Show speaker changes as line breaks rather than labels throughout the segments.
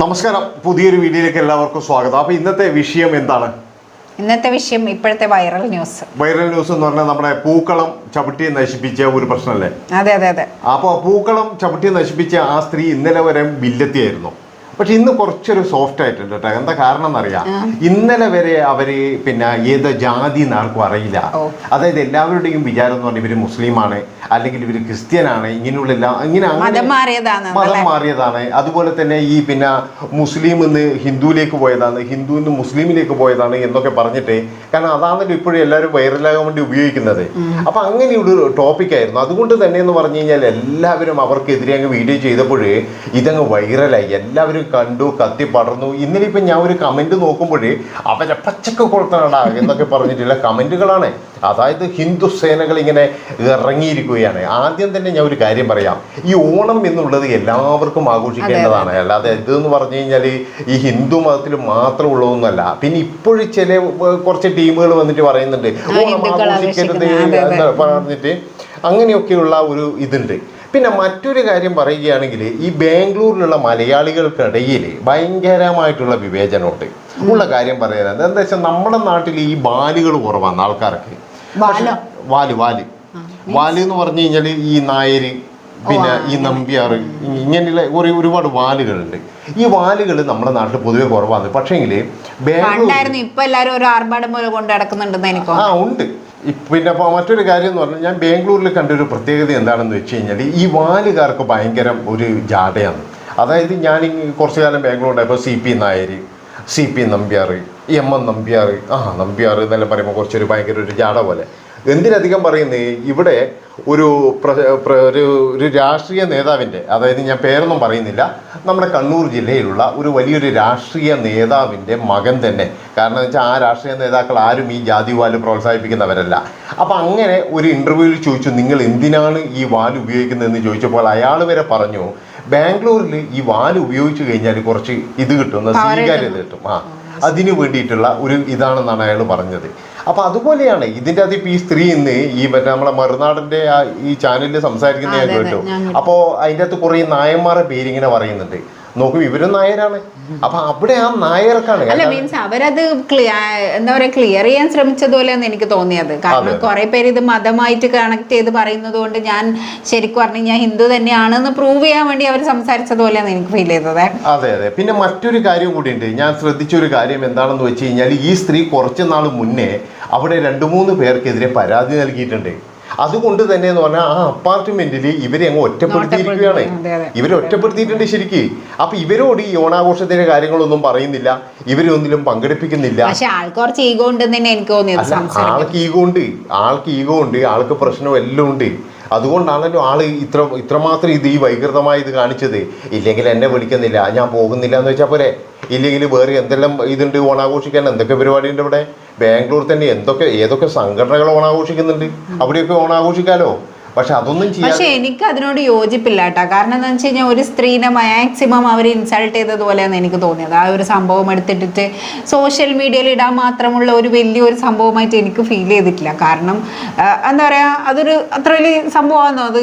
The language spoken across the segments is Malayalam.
നമസ്കാരം. പുതിയൊരു വീഡിയോയിലേക്ക് എല്ലാവർക്കും സ്വാഗതം. അപ്പൊ ഇന്നത്തെ വിഷയം എന്താണ്?
ഇന്നത്തെ വിഷയം ഇപ്പോഴത്തെ വൈറൽ ന്യൂസ്.
വൈറൽ ന്യൂസ് എന്ന് പറഞ്ഞാൽ നമ്മുടെ പൂക്കളം ചവിട്ടി നശിപ്പിച്ച ഒരു പ്രശ്നമല്ലേ?
അതെ അതെ അതെ.
അപ്പോൾ പൂക്കളം ചവിട്ടി നശിപ്പിച്ച ആ സ്ത്രീ ഇന്നലെ വരെ ബില്ലെത്തിയായിരുന്നു. പക്ഷെ ഇന്ന് കുറച്ചൊരു സോഫ്റ്റ് ആയിട്ടുണ്ട് കേട്ടോ. എന്താ കാരണം എന്നറിയാം? ഇന്നലെ വരെ അവർ പിന്നെ ഏത് ജാതി എന്ന് ആർക്കും അറിയില്ല. അതായത് എല്ലാവരുടെയും വിചാരം എന്ന് പറഞ്ഞാൽ ഇവർ മുസ്ലിമാണ് അല്ലെങ്കിൽ ഇവർ ക്രിസ്ത്യനാണ്. ഇങ്ങനെയുള്ള എല്ലാ ഇങ്ങനെ
മതം മാറിയതാണ്
അതുപോലെ തന്നെ ഈ പിന്നെ മുസ്ലിം എന്ന് ഹിന്ദുവിലേക്ക് പോയതാണ്. ഹിന്ദു എന്ന് മുസ്ലിമിലേക്ക് പോയതാണ് എന്നൊക്കെ പറഞ്ഞിട്ട് കാരണം അതാണല്ലോ ഇപ്പോഴും എല്ലാവരും വൈറലാകാൻ വേണ്ടി ഉപയോഗിക്കുന്നത്. അപ്പൊ ഒരു ടോപ്പിക് ആയിരുന്നു. അതുകൊണ്ട് തന്നെ എന്ന് പറഞ്ഞു കഴിഞ്ഞാൽ എല്ലാവരും അവർക്കെതിരെ അങ്ങ് വീഡിയോ ചെയ്തപ്പോൾ ഇതങ്ങ് വൈറലായി. എല്ലാവരും കണ്ടു കത്തി പടർന്നു. ഇന്നലെ ഇപ്പം ഞാൻ ഒരു കമന്റ് നോക്കുമ്പോഴേ അവരെ പച്ചക്ക കൊളുത്തനടാ എന്നൊക്കെ പറഞ്ഞിട്ടുള്ള കമന്റുകളാണ് അതായത് ഹിന്ദു സേനകൾ ഇങ്ങനെ ഇറങ്ങിയിരിക്കുകയാണ്. ആദ്യം തന്നെ ഞാൻ ഒരു കാര്യം പറയാം. ഈ ഓണം എന്നുള്ളത് എല്ലാവർക്കും ആഘോഷിക്കേണ്ടതാണ്. അല്ലാതെ ഇതെന്ന് പറഞ്ഞു കഴിഞ്ഞാൽ ഈ ഹിന്ദു മതത്തിൽ മാത്രം മാത്രമുള്ളതൊന്നുമല്ല പിന്നെ ഇപ്പോഴും ചില കുറച്ച് ടീമുകൾ വന്നിട്ട് പറയുന്നുണ്ട് ഓണം ആഘോഷിക്കരുത്. എന്ന് പറഞ്ഞിട്ട് അങ്ങനെയൊക്കെയുള്ള ഒരു ഇതുണ്ട്. പിന്നെ മറ്റൊരു കാര്യം പറയുകയാണെങ്കിൽ ഈ ബാംഗ്ലൂരിലുള്ള മലയാളികൾക്കിടയിൽ ഭയങ്കരമായിട്ടുള്ള വിവേചനമുണ്ട്. ഉള്ള കാര്യം പറയുന്നത് എന്താ വെച്ചാൽ നമ്മുടെ നാട്ടിൽ ഈ ബാലുകൾ കുറവാണ് ആൾക്കാർക്ക്.
വാലോ?
വാൽ വാൽ. എന്ന് പറഞ്ഞു കഴിഞ്ഞാൽ ഈ നായര് പിന്നെ ഈ നമ്പ്യാർ ഇങ്ങനെയുള്ള ഒരു ഒരുപാട് വാലുകളുണ്ട്. ഈ വാലുകൾ നമ്മുടെ നാട്ടിൽ പൊതുവെ കുറവാണ്. പക്ഷേങ്കിൽ ബാംഗ്ലൂർ
ഇപ്പൊ എല്ലാവരും ഒരു ആർഭാടം പോലെ കൊണ്ട് നടക്കുന്നുണ്ടെന്ന് എനിക്ക്
ആ ഉണ്ട്. പിന്നെ മറ്റൊരു കാര്യം എന്ന് പറഞ്ഞാൽ ഞാൻ ബാംഗ്ലൂരിൽ കണ്ടൊരു പ്രത്യേകത എന്താണെന്ന് വെച്ച് കഴിഞ്ഞാൽ ഈ വാലുകാർക്ക് ഭയങ്കര ഒരു ജാടയാണ് അതായത് ഞാൻ കുറച്ചു കാലം ബാംഗ്ലൂരുണ്ടായപ്പോൾ C P Nair C P Nambiar M N Nambiar ആ നമ്പ്യാർ എന്നെല്ലാം പറയുമ്പോൾ കുറച്ചൊരു ഭയങ്കര ഒരു ജാട പോലെ. എന്തിനധികം പറയുന്നേ ഇവിടെ ഒരു ഒരു ഒരു രാഷ്ട്രീയ നേതാവിന്റെ അതായത് ഞാൻ പേരൊന്നും പറയുന്നില്ല നമ്മുടെ കണ്ണൂർ ജില്ലയിലുള്ള ഒരു വലിയൊരു രാഷ്ട്രീയ നേതാവിന്റെ മകൻ തന്നെ. കാരണം എന്ന് വെച്ചാൽ ആ രാഷ്ട്രീയ നേതാക്കൾ ആരും ഈ ജാതി വാൽ പ്രോത്സാഹിപ്പിക്കുന്നവരല്ല. അപ്പം അങ്ങനെ ഒരു ഇന്റർവ്യൂവിൽ ചോദിച്ചു നിങ്ങൾ എന്തിനാണ് ഈ വാൽ ഉപയോഗിക്കുന്നതെന്ന് ചോദിച്ചപ്പോൾ അയാൾ വരെ പറഞ്ഞു ബാംഗ്ലൂരിൽ ഈ വാൽ ഉപയോഗിച്ചു കഴിഞ്ഞാൽ കുറച്ച് ഇത് കിട്ടും സ്വീകാര്യത കിട്ടും. ആ അതിനു വേണ്ടിയിട്ടുള്ള ഒരു ഇതാണെന്നാണ് അയാൾ പറഞ്ഞത്. അപ്പൊ അതുപോലെയാണ് ഇതിന്റെ അത് ഈ സ്ത്രീ ഇന്ന് ഈ മറ്റേ നമ്മളെ മറുനാടിന്റെ ആ ഈ ചാനലിൽ സംസാരിക്കുന്ന ഞാൻ കേട്ടു.
ഞാൻ
അപ്പോ അതിന്റെ അകത്ത് കുറെ നായന്മാരുടെ പേരിങ്ങനെ പറയുന്നുണ്ട്. നോക്കും ഇവരും നായരാണ്. അപ്പൊ അവിടെ ആ നായർക്കാണ്.
അല്ല മീൻസ് അവരത് എന്താ പറയാ ക്ലിയർ ചെയ്യാൻ ശ്രമിച്ചതുപോലെയാണ് എനിക്ക് തോന്നിയത്. കാരണം കുറെ പേര് ഇത് മതമായിട്ട് കണക്ട് ചെയ്ത് പറയുന്നത് കൊണ്ട് ഞാൻ ശരിക്കും പറഞ്ഞു ഞാൻ ഹിന്ദു തന്നെയാണെന്ന് പ്രൂവ് ചെയ്യാൻ വേണ്ടി അവർ സംസാരിച്ചതുപോലെയാണ് എനിക്ക് ഫീൽ ചെയ്തത്.
അതെ അതെ. പിന്നെ മറ്റൊരു കാര്യം കൂടി ഉണ്ട് ഞാൻ ശ്രദ്ധിച്ച ഒരു കാര്യം എന്താണെന്ന് വെച്ച് കഴിഞ്ഞാൽ ഈ സ്ത്രീ കുറച്ച് നാൾ മുന്നേ അവിടെ രണ്ട് മൂന്ന് പേർക്കെതിരെ പരാതി നൽകിയിട്ടുണ്ട്. അതുകൊണ്ട് തന്നെ എന്ന് പറഞ്ഞാൽ ആ അപ്പാർട്ട്മെന്റിൽ ഇവരെ അങ്ങ് ഒറ്റപ്പെടുത്തിയിരിക്കുകയാണ്. ഇവരെ ഒറ്റപ്പെടുത്തിയിട്ടുണ്ട് ശരിക്ക്. അപ്പൊ ഇവരോട് ഈ ഓണാഘോഷത്തിന്റെ കാര്യങ്ങളൊന്നും പറയുന്നില്ല. ഇവരെ ഒന്നിലും പങ്കെടുപ്പിക്കുന്നില്ല.
ആൾക്ക് ഈഗോ
ഉണ്ട്. ആൾക്ക് ഈഗോ ഉണ്ട്. ആൾക്ക് പ്രശ്നം എല്ലാം ഉണ്ട്. അതുകൊണ്ടാണല്ലോ ആൾ ഇത്ര ഇത്രമാത്രം ഇത് ഈ വൈകൃതമായി ഇത് കാണിച്ചത്. ഇല്ലെങ്കിൽ എന്നെ വിളിക്കുന്നില്ല. ഞാൻ പോകുന്നില്ല എന്ന് വെച്ചാൽ പോരെ. ഇല്ലെങ്കിൽ വേറെ എന്തെല്ലാം ഇതുണ്ട് ഓണാഘോഷിക്കാൻ? എന്തൊക്കെ പരിപാടി ഉണ്ട് ഇവിടെ? ബാംഗ്ലൂർ തന്നെ എന്തൊക്കെ ഏതൊക്കെ സംഘടനകൾ ഓണാഘോഷിക്കുന്നുണ്ട്? അവിടെയൊക്കെ ഓണാഘോഷിക്കാലോ? പക്ഷെ അതൊന്നും
പക്ഷെ എനിക്ക് അതിനോട് യോജിപ്പില്ല കേട്ടോ കാരണം എന്താ വെച്ച് കഴിഞ്ഞാൽ ഒരു സ്ത്രീനെ മാക്സിമം അവർ ഇൻസൾട്ട് ചെയ്തതുപോലെയാണ് എനിക്ക് തോന്നിയത്. ആ ഒരു സംഭവം എടുത്തിട്ടിട്ട് സോഷ്യൽ മീഡിയയിൽ ഇടാൻ മാത്രമുള്ള ഒരു വലിയൊരു സംഭവമായിട്ട് എനിക്ക് ഫീൽ ചെയ്തിട്ടില്ല. കാരണം എന്താ പറയാ അതൊരു അത്ര വലിയ സംഭവമാണോ അത്?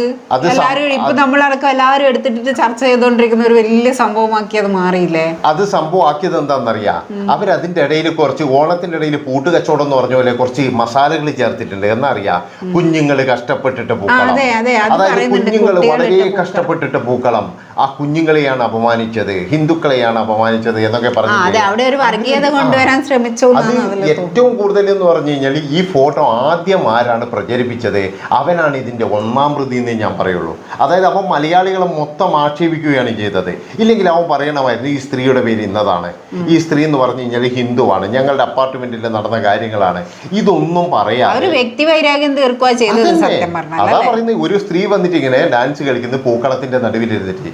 എല്ലാവരും ഇപ്പൊ നമ്മളടക്കം എല്ലാവരും എടുത്തിട്ട് ചർച്ച ചെയ്തുകൊണ്ടിരിക്കുന്ന ഒരു വലിയ സംഭവമാക്കി അത് മാറിയില്ലേ?
അത് സംഭവമാക്കിയത് എന്താണെന്നറിയാം അവരതിന്റെ ഇടയിൽ കുറച്ച് ഓണത്തിന്റെ ഇടയിൽ പൂട്ട് കച്ചവടം എന്ന് പറഞ്ഞ പോലെ കുറച്ച് മസാലകൾ ചേർത്തിട്ടുണ്ട്. എന്നറിയാം? കുഞ്ഞുങ്ങൾ കഷ്ടപ്പെട്ടിട്ട് പൂക്കളം
അതെ, അതെ, അത്
അതായത്. കുഞ്ഞുങ്ങൾ വളരെ കഷ്ടപ്പെട്ടിട്ട് പൂക്കളം ആ കുഞ്ഞുങ്ങളെയാണ് അപമാനിച്ചത് ഹിന്ദുക്കളെയാണ് അപമാനിച്ചത് എന്നൊക്കെ പറഞ്ഞു
അതെ അവിടെ ഒരു വർഗീയത കൊണ്ടുവരാൻ ശ്രമിച്ചു
അത്
എന്നാണ് അതിൽ
ഏറ്റവും കൂടുതൽ എന്ന് പറഞ്ഞു കഴിഞ്ഞാൽ ഈ ഫോട്ടോ ആദ്യം ആരാണ് പ്രചരിപ്പിച്ചത്? അവനാണ് ഇതിന്റെ ഒന്നാം പ്രതി എന്ന് ഞാൻ പറയുള്ളൂ. അതായത് അവൻ മലയാളികളെ മൊത്തം ആക്ഷേപിക്കുകയാണ് ചെയ്തത്. ഇല്ലെങ്കിൽ അവൻ പറയണമായിരുന്നു ഈ സ്ത്രീയുടെ പേര് ഇന്നതാണ്. ഈ സ്ത്രീ എന്ന് പറഞ്ഞു കഴിഞ്ഞാൽ ഹിന്ദുവാണ്. ഞങ്ങളുടെ അപ്പാർട്ട്മെന്റിൽ നടന്ന കാര്യങ്ങളാണ്. ഇതൊന്നും പറയാ
ഒരു വ്യക്തി വൈരാഗ്യം തീർക്കുക ചെയ്തത് സത്യം പറഞ്ഞാൽ
അതാ പറയുന്നത് ഒരു സ്ത്രീ വന്നിട്ട് ഇങ്ങനെ ഡാൻസ് കളിക്കുന്നത് പൂക്കളത്തിന്റെ നടുവിലിരുന്നിട്ട്.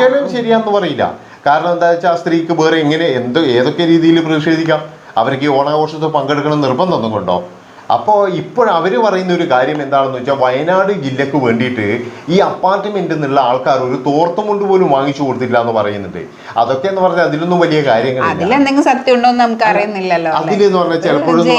ഒരിക്കലും ശരിയാന്ന് പറയില്ല. കാരണം എന്താ വെച്ചാൽ ആ സ്ത്രീക്ക് വേറെ എങ്ങനെ എന്ത് ഏതൊക്കെ രീതിയിൽ പ്രതിഷേധിക്കാം? അവർക്ക് ഈ ഓണാഘോഷത്തിൽ പങ്കെടുക്കണം നിർബന്ധം ഒന്നും കൊണ്ടോ? അപ്പോൾ ഇപ്പോൾ അവർ പറയുന്ന ഒരു കാര്യം എന്താണെന്ന് വെച്ചാൽ വയനാട് ജില്ലക്ക് വേണ്ടിയിട്ട് ഈ അപ്പാർട്ട്മെന്റിൽ നിന്നുള്ള ആൾക്കാർ ഒരു തോർത്തുമുണ്ട് പോലും വാങ്ങിച്ചു കൊടുത്തില്ല എന്ന് പറയുന്നുണ്ട്. അതൊക്കെ എന്ന് പറഞ്ഞാൽ അതിലൊന്നും വലിയ
അതിലെന്തെങ്കിലും സത്യം ഉണ്ടോ നമുക്ക് അറിയുന്നില്ലല്ലോ?
അതിലെന്ന് പറഞ്ഞാൽ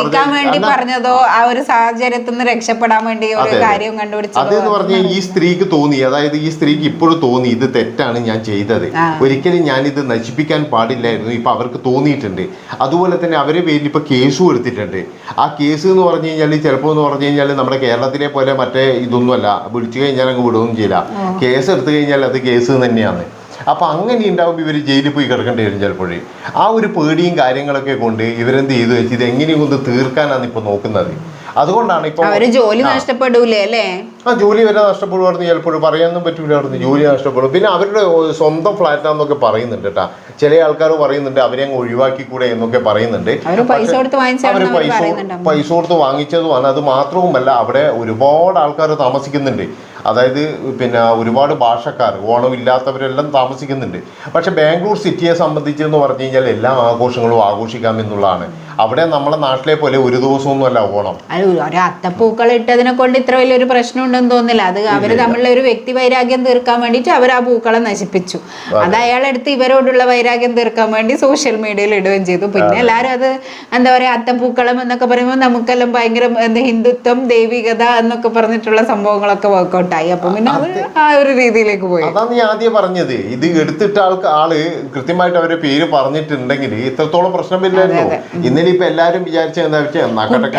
പറഞ്ഞാൽ
പറഞ്ഞതോ ആ ഒരു സാഹചര്യത്തിൽ നിന്ന് രക്ഷപ്പെടാൻ വേണ്ടി ഒരു. കാര്യം കണ്ടുപിടിച്ചു
അതെന്ന് പറഞ്ഞാൽ ഈ സ്ത്രീക്ക് തോന്നി അതായത് ഈ സ്ത്രീക്ക് ഇപ്പോഴും തോന്നി ഇത് തെറ്റാണ് ഞാൻ ചെയ്തത്. ഒരിക്കലും ഞാൻ ഇത് നശിപ്പിക്കാൻ പാടില്ലായിരുന്നു ഇപ്പൊ അവർക്ക് തോന്നിയിട്ടുണ്ട്. അതുപോലെ തന്നെ അവരെ പേരിൽ ഇപ്പൊ കേസും എടുത്തിട്ടുണ്ട്. ആ കേസ് എന്ന് പറഞ്ഞു കഴിഞ്ഞാൽ ചിലപ്പോൾ എന്ന് പറഞ്ഞു കഴിഞ്ഞാൽ നമ്മുടെ കേരളത്തിലെ പോലെ മറ്റേ ഇതൊന്നുമല്ല. വിളിച്ചു കഴിഞ്ഞാൽ അങ്ങ് വിടുകയും ചെയ്യില്ല. കേസ് എടുത്തു കഴിഞ്ഞാൽ അത് കേസ് തന്നെയാണ്. അപ്പൊ അങ്ങനെ ഉണ്ടാവുമ്പോൾ ഇവർ ജയിലിൽ പോയി കിടക്കേണ്ടി വരും ചിലപ്പോഴേ. ആ ഒരു പേടിയും കാര്യങ്ങളൊക്കെ കൊണ്ട് ഇവരെന്ത് ചെയ്തു വെച്ച് ഇത് എങ്ങനെയും ഒന്ന് തീർക്കാനാണ് ഇപ്പൊ നോക്കുന്നത്? അതുകൊണ്ടാണ് ഇപ്പൊ
ജോലി നഷ്ടപ്പെടൂലേ അല്ലേ?
ആ ജോലി വരെ നഷ്ടപ്പെടുവായിരുന്നു ചിലപ്പോഴും പറയാനൊന്നും പറ്റൂലായിരുന്നു. ജോലി നഷ്ടപ്പെടും. പിന്നെ അവരുടെ സ്വന്തം ഫ്ലാറ്റാന്നൊക്കെ പറയുന്നുണ്ട് കേട്ടാ. ചില ആൾക്കാർ പറയുന്നുണ്ട് അവരെ അങ്ങ് ഒഴിവാക്കി കൂടെ എന്നൊക്കെ പറയുന്നുണ്ട്.
അവർ പൈസ കൊടുത്ത്
അവർ പൈസ പൈസ കൊടുത്ത് വാങ്ങിച്ചതുമാണ്. അത് മാത്രവുമല്ല അവിടെ ഒരുപാട് ആൾക്കാർ താമസിക്കുന്നുണ്ട്. അതായത് പിന്നെ ഒരുപാട് ഭാഷക്കാർ ഓണമില്ലാത്തവരെല്ലാം താമസിക്കുന്നുണ്ട്. പക്ഷെ ബാംഗ്ലൂർ സിറ്റിയെ സംബന്ധിച്ച് എന്ന് പറഞ്ഞു കഴിഞ്ഞാൽ എല്ലാ ആഘോഷങ്ങളും ആഘോഷിക്കാം എന്നുള്ളതാണ്. അവിടെ നമ്മളെ നാട്ടിലെ പോലെ ഒരു ദിവസമൊന്നുമല്ല ഓണം.
അത് ഒരു അത്തപ്പൂക്കൾ ഇട്ടതിനെ കൊണ്ട് ഇത്ര വലിയൊരു പ്രശ്നം ഉണ്ടെന്ന് തോന്നില്ല അത് അവർ തമ്മിലുള്ള ഒരു വ്യക്തി വൈരാഗ്യം തീർക്കാൻ വേണ്ടിയിട്ട് അവർ ആ പൂക്കളെ നശിപ്പിച്ചു. അത്. അയാളെടുത്ത് ഇവരോടുള്ള വൈരാഗ്യം തീർക്കാൻ വേണ്ടി സോഷ്യൽ മീഡിയയിൽ ഇടുകയും ചെയ്തു. പിന്നെ എല്ലാവരും അത് എന്താ പറയാ അത്തപ്പൂക്കളം എന്നൊക്കെ പറയുമ്പോൾ നമുക്കെല്ലാം ഭയങ്കര ഹിന്ദുത്വം ദൈവികത എന്നൊക്കെ പറഞ്ഞിട്ടുള്ള സംഭവങ്ങളൊക്കെ വർക്കൗട്ടായി അപ്പൊ പിന്നെ അത് ആ ഒരു രീതിയിലേക്ക് പോയി.
അതാണ് ഞാൻ ആദ്യം പറഞ്ഞത്. ഇത് എടുത്തിട്ട ആൾക്ക് ആൾ കൃത്യമായിട്ട് അവരുടെ പേര് പറഞ്ഞിട്ടുണ്ടെങ്കിൽ ഇത്രത്തോളം പ്രശ്നമില്ലായിരുന്നു ഇന്നലെ ഇപ്പൊ എല്ലാരും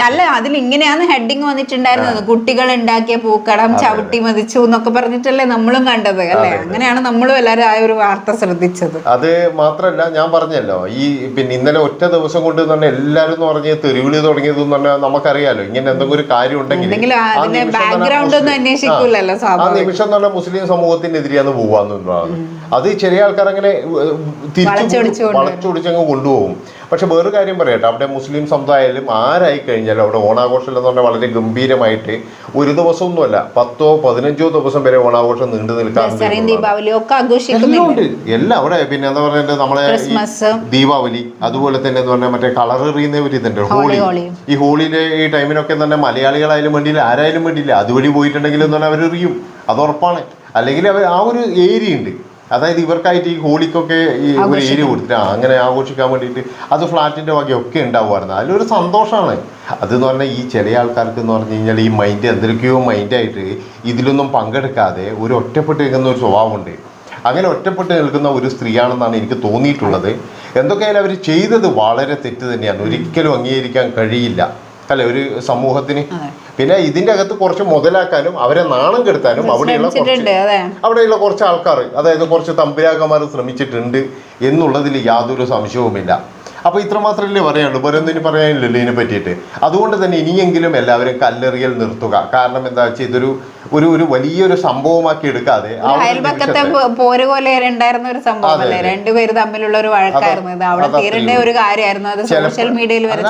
അല്ല അതിൽ ഇങ്ങനെയാണ് ഹെഡിങ് വന്നിട്ടുണ്ടായിരുന്നത്. കുട്ടികൾ ഉണ്ടാക്കിയ പൂക്കടം ചവിട്ടി മതിച്ചു എന്നൊക്കെ പറഞ്ഞിട്ടല്ലേ നമ്മളും കണ്ടത് അല്ലെ? അങ്ങനെയാണ് നമ്മളും എല്ലാരും ആ ഒരു വാർത്ത ശ്രദ്ധിച്ചത്.
അത് മാത്രല്ല ഞാൻ പറഞ്ഞല്ലോ ഈ പിന്നെ ഇന്നലെ ഒറ്റ ദിവസം കൊണ്ട് തന്നെ എല്ലാരും എന്ന് പറഞ്ഞ് തെരുവിളി തുടങ്ങിയത് പറഞ്ഞാൽ നമുക്കറിയാലോ ഇങ്ങനെ എന്തെങ്കിലും ഒരു കാര്യം ഉണ്ടെങ്കിൽ
ബാക്ക്ഗ്രൗണ്ട് ഒന്നും
മുസ്ലിം-
അന്വേഷിക്കൂലല്ലോ
ആ നിമിഷം തന്നെ മുസ്ലിം സമൂഹത്തിനെതിരെയാണ് പോവാന്നുള്ളതാണ് അത് ചെറിയ ആൾക്കാർ അങ്ങനെ തിരിച്ചു. വളച്ചൊടിച്ചങ്ങ് കൊണ്ടുപോകും. പക്ഷെ വേറൊരു കാര്യം പറയട്ടെ. അവിടെ മുസ്ലിം സമുദായാലും ആരായി കഴിഞ്ഞാലും അവിടെ ഓണാഘോഷം എന്ന് പറഞ്ഞാൽ വളരെ ഗംഭീരമായിട്ട് ഒരു ദിവസമൊന്നുമല്ല പത്തോ പതിനഞ്ചോ ദിവസം വരെ ഓണാഘോഷം നീണ്ടു നിൽക്കാറുണ്ട് എല്ലാം. അവിടെ പിന്നെ എന്താ പറയുക നമ്മളെ. ദീപാവലി അതുപോലെ തന്നെ എന്ന് പറഞ്ഞാൽ മറ്റേ കളർ എറിയുന്ന ഒരു ഇതുണ്ട്
ഹോളി.
ഈ ഹോളിയിലെ ഈ ടൈമിനൊക്കെ തന്നെ മലയാളികളായാലും വേണ്ടിയില്ല ആരായാലും വേണ്ടിയില്ല. അതുവഴി പോയിട്ടുണ്ടെങ്കിൽ എന്ന് പറഞ്ഞാൽ അവർ എറിയും അത് ഉറപ്പാണ്. അല്ലെങ്കിൽ അവർ ആ ഒരു ഏരിയ ഉണ്ട്. അതായത് ഇവർക്കായിട്ട് ഈ ഹോളിക്കൊക്കെ ഈ ഒരു ഏരിയ കൊടുത്തിട്ട് അങ്ങനെ ആഘോഷിക്കാൻ വേണ്ടിയിട്ട് അത് ഫ്ലാറ്റിന്റെ വകയൊക്കെ ഉണ്ടാവുമായിരുന്നു. അതിലൊരു സന്തോഷമാണ് അതെന്ന് പറഞ്ഞാൽ ഈ ചില ആൾക്കാർക്ക് എന്ന് പറഞ്ഞു കഴിഞ്ഞാൽ ഈ മൈൻഡ് എന്തൊക്കെയോ മൈൻഡായിട്ട് ഇതിലൊന്നും പങ്കെടുക്കാതെ ഒരു ഒറ്റപ്പെട്ട് നിൽക്കുന്ന ഒരു സ്വഭാവമുണ്ട്. അങ്ങനെ ഒറ്റപ്പെട്ട് നിൽക്കുന്ന ഒരു സ്ത്രീയാണെന്നാണ് എനിക്ക് തോന്നിയിട്ടുള്ളത്. എന്തൊക്കെയായാലും അവർ ചെയ്തത് വളരെ തെറ്റ് തന്നെയാണ്. ഒരിക്കലും അംഗീകരിക്കാൻ കഴിയില്ല. അല്ലെ? ഒരു സമൂഹത്തിന് പിന്നെ ഇതിന്റെ അകത്ത് കുറച്ച് മുതലാക്കാനും അവരെ നാണം കെടുത്താനും അവിടെയുള്ള കുറച്ച് അവിടെയുള്ള കുറച്ച് ആൾക്കാർ അതായത് കുറച്ച് തമ്പുരാക്കന്മാർ ശ്രമിച്ചിട്ടുണ്ട് എന്നുള്ളതിൽ യാതൊരു സംശയവുമില്ല. അപ്പൊ ഇത്ര മാത്രമല്ലേ പറയാനുള്ളൂ. വേറെ ഒന്നിനും പറയാനില്ലല്ലോ ഇതിനെ പറ്റിയിട്ട്. അതുകൊണ്ട് തന്നെ ഇനിയെങ്കിലും എല്ലാവരും കല്ലെറിയൽ നിർത്തുക. കാരണം എന്താ വെച്ചാൽ ഇതൊരു ഒരു ഒരു വലിയൊരു സംഭവമാക്കി എടുക്കാതെ
അയൽപക്കത്തെ പോര് പോലെ ഉണ്ടായിരുന്ന ഒരു സംഭവം
അതെ,
രണ്ടുപേര് തമ്മിലുള്ള ഒരു വഴക്കായിരുന്നു ഇത്. അവിടെ തീരേണ്ട ഒരു കാര്യമായിരുന്നു അത് സോഷ്യൽ മീഡിയയിൽ വരെ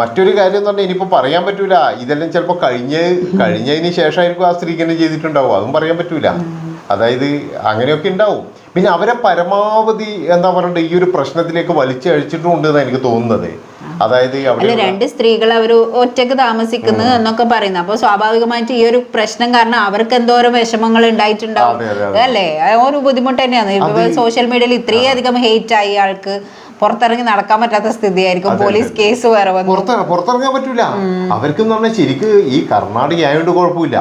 മറ്റൊരു കാര്യം എന്ന് പറഞ്ഞാൽ ഇനിയിപ്പോ പറയാൻ പറ്റൂല. ഇതെല്ലാം ചിലപ്പോ കഴിഞ്ഞ് കഴിഞ്ഞതിന് ശേഷമായിരിക്കും ആ തന്നെ ചെയ്തിട്ടുണ്ടാവും. അതും പറയാൻ പറ്റൂല. അതായത് അങ്ങനെയൊക്കെ ഉണ്ടാവും. പിന്നെ അവരെ പരമാവധി എന്താ പറയണ്ട ഈ ഒരു പ്രശ്നത്തിലേക്ക് വലിച്ചഴിച്ചിട്ടുണ്ട് എനിക്ക് തോന്നുന്നത്. അതായത്
അല്ല രണ്ട് സ്ത്രീകൾ അവർ ഒറ്റയ്ക്ക് താമസിക്കുന്നു എന്നൊക്കെ പറയുന്നു. അപ്പൊ സ്വാഭാവികമായിട്ട് ഈ ഒരു പ്രശ്നം കാരണം അവർക്ക് എന്തോരം വിഷമങ്ങൾ ഉണ്ടായിട്ടുണ്ടാവും. അല്ലേ? ഒരു ബുദ്ധിമുട്ട് തന്നെയാണ്. സോഷ്യൽ മീഡിയയിൽ ഇത്രയും അധികം ഹേറ്റ് ആയി ആൾക്ക് പുറത്തിറങ്ങി നടക്കാൻ പറ്റാത്ത സ്ഥിതിയായിരിക്കും. പോലീസ് കേസ് വേറെ
പുറത്തിറങ്ങാൻ പറ്റൂല. അവർക്ക് പറഞ്ഞാൽ ശരിക്ക് ഈ കർണാടക ആയതുകൊണ്ട് കുഴപ്പമില്ല.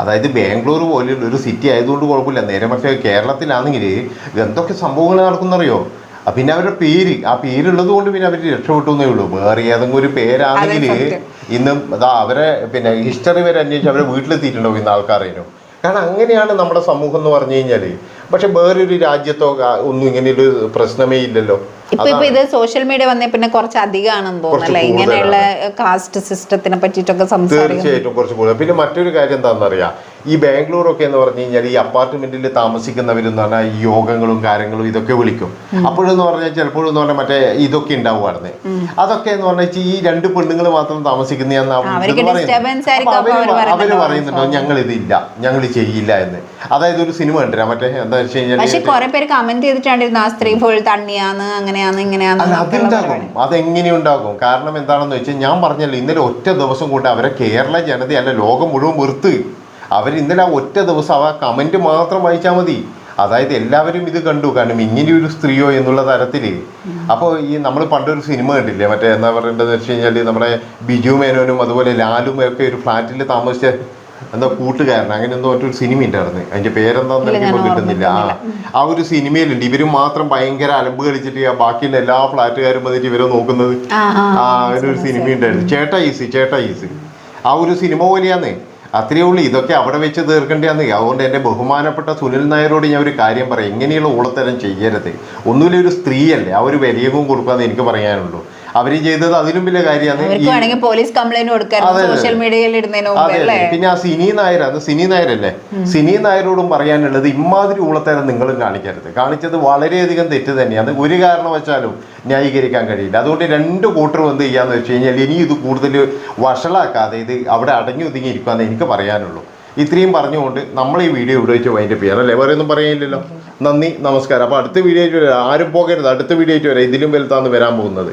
അതായത് ബാംഗ്ലൂർ പോലെയുള്ള ഒരു സിറ്റി ആയതുകൊണ്ട് കുഴപ്പമില്ല. നേരെ പക്ഷേ കേരളത്തിലാണെങ്കിൽ എന്തൊക്കെ സംഭവങ്ങൾ നടക്കുന്നറിയോ? പിന്നെ അവരുടെ പേര്. ആ പേരുള്ളത് കൊണ്ട് പിന്നെ അവർ രക്ഷപ്പെട്ടുന്നേ ഉള്ളൂ. വേറെ ഏതെങ്കിലും ഒരു പേരാണെങ്കിൽ ഇന്നും അതാ അവരെ പിന്നെ ഹിസ്റ്ററി വരെ അന്വേഷിച്ച് അവരെ വീട്ടിലെത്തിയിട്ടുണ്ടാവും ഇന്ന് ആൾക്കാരേനും കാരണം അങ്ങനെയാണ് നമ്മുടെ സമൂഹം എന്ന് പറഞ്ഞു കഴിഞ്ഞാൽ പക്ഷെ വേറൊരു രാജ്യത്തോ ഒന്നും ഇങ്ങനെയൊരു പ്രശ്നമേ ഇല്ലല്ലോ.
ഇപ്പൊ ഇപ്പൊ ഇത് സോഷ്യൽ മീഡിയ വന്നേ പിന്നെ കുറച്ച് അധികമാണെന്ന് തോന്നുന്നു
കുറച്ച്
അല്ലേ? ഇങ്ങനെയുള്ള കാസ്റ്റ് സിസ്റ്റത്തിനെ പറ്റിയിട്ടൊക്കെ സംസാരിച്ചു
തീർച്ചയായിട്ടും കുറച്ച് കൂടുതൽ. പിന്നെ മറ്റൊരു കാര്യം എന്താണെന്നറിയാം? ഈ ബാംഗ്ലൂർ ഒക്കെ എന്ന് പറഞ്ഞു കഴിഞ്ഞാൽ ഈ അപ്പാർട്ട്മെന്റിൽ താമസിക്കുന്നവരെന്ന് പറഞ്ഞാൽ ഈ യോഗങ്ങളും കാര്യങ്ങളും ഇതൊക്കെ വിളിക്കും. അപ്പോഴെന്ന് പറഞ്ഞാൽ ചിലപ്പോഴെന്ന് പറഞ്ഞാൽ മറ്റേ ഇതൊക്കെ ഉണ്ടാവുകയാണ് അതൊക്കെ എന്ന് പറഞ്ഞാൽ ഈ രണ്ട് പെണ്ണുങ്ങൾ മാത്രം താമസിക്കുന്ന
അവർ.
പറയുന്നുണ്ടോ ഞങ്ങൾ ഇതില്ല ഞങ്ങൾ ചെയ്യില്ല എന്ന്. അതായത് ഒരു സിനിമ കണ്ടിരാ മറ്റേ എന്താ വെച്ച് കഴിഞ്ഞാൽ
പക്ഷെ കുറെ പേര് കമന്റ് ചെയ്തിട്ടുണ്ടായിരുന്നു ആ സ്ത്രീ ഫുൾ തണ്ണിയാന്ന് അങ്ങനെയാന്ന് ഇങ്ങനെയാന്ന്
അതുണ്ടാകും അതെങ്ങനെയുണ്ടാകും കാരണം എന്താണെന്ന് വെച്ചാൽ ഞാൻ പറഞ്ഞല്ലോ ഇന്നലെ ഒറ്റ ദിവസം കൊണ്ട് അവരെ കേരള ജനതയല്ല ലോകം മുഴുവൻ വെറുത്ത്. അവർ ഇന്നലെ ആ ഒറ്റ ദിവസം ആ കമന്റ് മാത്രം വായിച്ചാൽ മതി. അതായത് എല്ലാവരും ഇത് കണ്ടു. കാരണം ഇങ്ങനെയൊരു സ്ത്രീയോ എന്നുള്ള തരത്തിൽ അപ്പോൾ ഈ നമ്മൾ പണ്ടൊരു സിനിമ കണ്ടില്ലേ? മറ്റേ എന്താ പറയേണ്ടതെന്ന് വെച്ച് കഴിഞ്ഞാൽ നമ്മുടെ ബിജു മേനോനും അതുപോലെ ലാലും ഒക്കെ ഒരു ഫ്ലാറ്റിൽ താമസിച്ച എന്താ കൂട്ടുകാരൻ അങ്ങനെ എന്തോ മറ്റൊരു സിനിമ ഉണ്ടായിരുന്നു. അതിന്റെ പേരെന്താന്ന്
ഇല്ല,
എനിക്ക് കിട്ടുന്നില്ല. ആ ഒരു സിനിമയിലുണ്ട് ഇവർ മാത്രം ഭയങ്കര അലമ്പ് കളിച്ചിട്ട് ആ ബാക്കിയുള്ള എല്ലാ ഫ്ലാറ്റുകാരും വന്നിട്ട് ഇവരെ നോക്കുന്നത്.
ആ,
അങ്ങനെ ഒരു സിനിമ ഉണ്ടായിരുന്നു. ചേട്ടാ ഈസി ചേട്ടാ ഈസി. ആ ഒരു സിനിമ പോലെയാന്ന്. അത്രയേ ഉള്ളൂ. ഇതൊക്കെ അവിടെ വെച്ച് തീർക്കേണ്ടതാന്ന്. അതുകൊണ്ട് എന്റെ ബഹുമാനപ്പെട്ട സുനിൽ നായരോട് ഞാൻ ഒരു കാര്യം പറയാം. ഇങ്ങനെയുള്ള ഊളത്തരം ചെയ്യരുത്. ഒന്നുമില്ല ഒരു സ്ത്രീയല്ലേ. ആ ഒരു വിലയവും കൊടുക്കാന്ന് എനിക്ക് പറയാനുള്ളൂ. അവർ ചെയ്തത് അതിലും വലിയ കാര്യമാണ്.
Police complaint. സോഷ്യൽ മീഡിയയിൽ ഇടുന്നതിന്
പിന്നെ ആ സിനി നായർ അത് സിനി നായരല്ലേ? സിനി നായരോടും പറയാനുള്ളത് ഇമാതിരി ഊളത്തരം നിങ്ങളും കാണിക്കരുത്. കാണിച്ചത് വളരെയധികം തെറ്റ് തന്നെയാണ് ഒരു കാരണവശാലും ന്യായീകരിക്കാൻ കഴിയില്ല. അതുകൊണ്ട് രണ്ട് കൂട്ടർ എന്ത് ചെയ്യാന്ന് വെച്ച് കഴിഞ്ഞാൽ ഇനി ഇത് കൂടുതൽ വഷളാക്കാതെ ഇത് അവിടെ അടങ്ങി ഒതുങ്ങി എനിക്ക് പറയാനുള്ളൂ. ഇത്രയും പറഞ്ഞുകൊണ്ട് നമ്മൾ ഈ വീഡിയോ ഇവിടെ വെച്ച് വൈൻഡപ്പ് ചെയ്യാം. അല്ലേ? വേറെ ഒന്നും പറയാനില്ലല്ലോ. നന്ദി നമസ്കാരം. അപ്പോൾ അടുത്ത വീഡിയോ ആയിട്ട് വരാം. ആരും പോകരുത്. അടുത്ത വീഡിയോ ആയിട്ട് വരാം. ഇതിലും വലുതാണ് വരാൻ പോകുന്നത്.